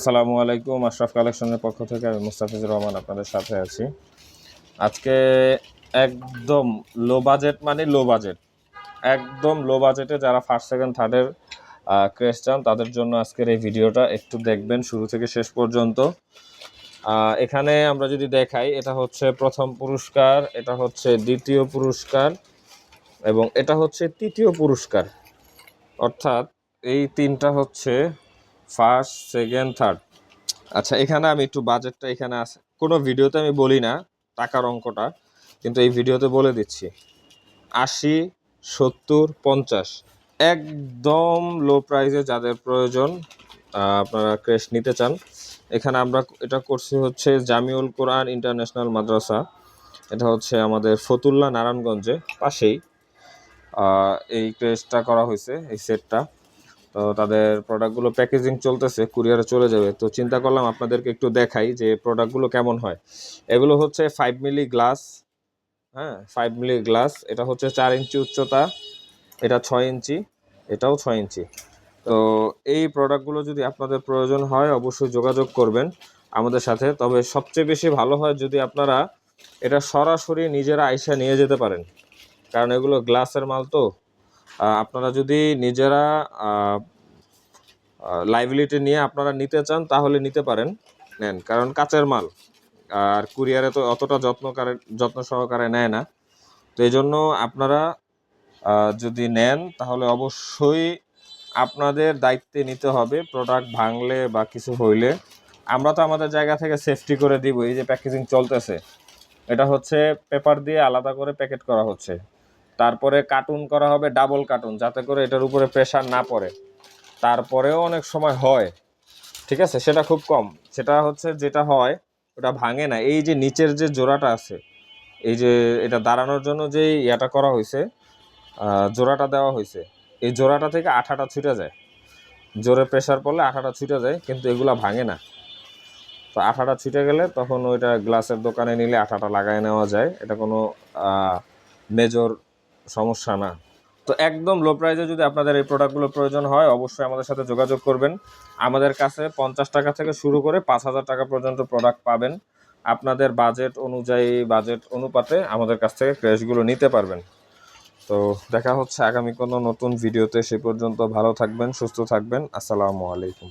আসসালামু আলাইকুম, আশরাফ কালেকশনের পক্ষ থেকে আমি মুস্তাফিজুর রহমান আপনাদের সাথে আছি। আজকে একদম লো বাজেট মানে লো বাজেট একদম লো বাজেটে যারা ফার্স্ট সেকেন্ড থার্ডের ক্রেস চান, তাদের জন্য আজকের এই ভিডিওটা একটু দেখবেন শুরু থেকে শেষ পর্যন্ত। এখানে আমরা যদি দেখাই, এটা হচ্ছে প্রথম পুরস্কার, এটা হচ্ছে দ্বিতীয় পুরস্কার এবং এটা হচ্ছে তৃতীয় পুরস্কার। অর্থাৎ এই তিনটা হচ্ছে ফার্স্ট, সেকেন্ড, থার্ড। আচ্ছা এখানে আমি একটু বাজেটটা এখানে আছে। কোনো ভিডিওতে আমি বলি না টাকার অঙ্কটা, কিন্তু এই ভিডিওতে বলে দিচ্ছি। আশি, সত্তর, পঞ্চাশ। একদম লো প্রাইসে যাদের প্রয়োজন আপনারা ক্রেশ নিতে চান। এখানে আমরা এটা করছি হচ্ছে জামিউল কোরআন ইন্টারন্যাশনাল মাদ্রাসা। এটা হচ্ছে আমাদের ফতুল্লা নারায়ণগঞ্জে পাশেই এই ক্রেশটা করা হয়েছে, এই সেটটা তো তাদের প্রোডাক্টগুলো প্যাকেজিং চলতেছে কুরিয়ারে চলে যাবে। তো চিন্তা করলাম আপনাদেরকে একটু দেখাই যে প্রোডাক্টগুলো কেমন হয়। এগুলো হচ্ছে ফাইভ মিলি গ্লাস হ্যাঁ ফাইভ মিলি গ্লাস এটা হচ্ছে চার ইঞ্চি উচ্চতা, এটা ছয় ইঞ্চি, এটাও ছয় ইঞ্চি। তো এই প্রোডাক্টগুলো যদি আপনাদের প্রয়োজন হয়, অবশ্যই যোগাযোগ করবেন আমাদের সাথে। তবে সবচেয়ে বেশি ভালো হয় যদি আপনারা এটা সরাসরি নিজেরা আইসা নিয়ে যেতে পারেন। কারণ এগুলো গ্লাসের মাল তো। আপনারা যদি নিজেরা লাইবিলিটি নিয়ে আপনারা নিতে চান, তাহলে নিতে পারেন। নেন, কারণ কাঁচের মাল, আর কুরিয়ারে তো অতটা যত্ন করে, যত্ন সহকারে নেয় না। তো এই জন্য আপনারা যদি নেন, তাহলে অবশ্যই আপনাদের দায়িত্বে নিতে হবে প্রোডাক্ট ভাঙলে বা কিছু হইলে। আমরা তো আমাদের জায়গা থেকে সেফটি করে দিব, এই যে প্যাকেজিং চলতেছে। এটা হচ্ছে পেপার দিয়ে আলাদা করে প্যাকেট করা হচ্ছে। তারপরে কার্টুন করা হবে ডাবল কার্টুন যাতে করে এটার উপরে প্রেশার না পড়ে। তারপরেও অনেক সময় হয়, ঠিক আছে? সেটা খুব কম। সেটা হচ্ছে যেটা হয়, ওটা ভাঙে না। এই যে নিচের যে জোড়াটা আছে, এই যে এটা দাঁড়ানোর জন্য যে ইয়াটা করা হয়েছে জোড়াটা দেওয়া হয়েছে, এই জোড়াটা থেকে আঠাটা ছুটে যায়। জোরে প্রেশার পড়লে আঠাটা ছুটে যায়, কিন্তু এগুলা ভাঙে না। তো আঠাটা ছুটে গেলে তখন ওইটা গ্লাসের দোকানে নিলে আঠাটা লাগায় নেওয়া যায়। এটা কোনো মেজর সমস্যা না। তো একদম লো প্রাইসে যদি আপনাদের এই প্রোডাক্টগুলো প্রয়োজন হয়, অবশ্যই আমাদের সাথে যোগাযোগ করবেন। আমাদের কাছে পঞ্চাশ টাকা থেকে শুরু করে পাঁচ হাজার টাকা পর্যন্ত প্রোডাক্ট পাবেন। আপনাদের বাজেট অনুযায়ী বাজেট অনুপাতে আমাদের কাছ থেকে ক্র্যাশগুলো নিতে পারবেন। তো দেখা হচ্ছে আগামী কোনো নতুন ভিডিওতে সে পর্যন্ত ভালো থাকবেন, সুস্থ থাকবেন। আসসালামু আলাইকুম।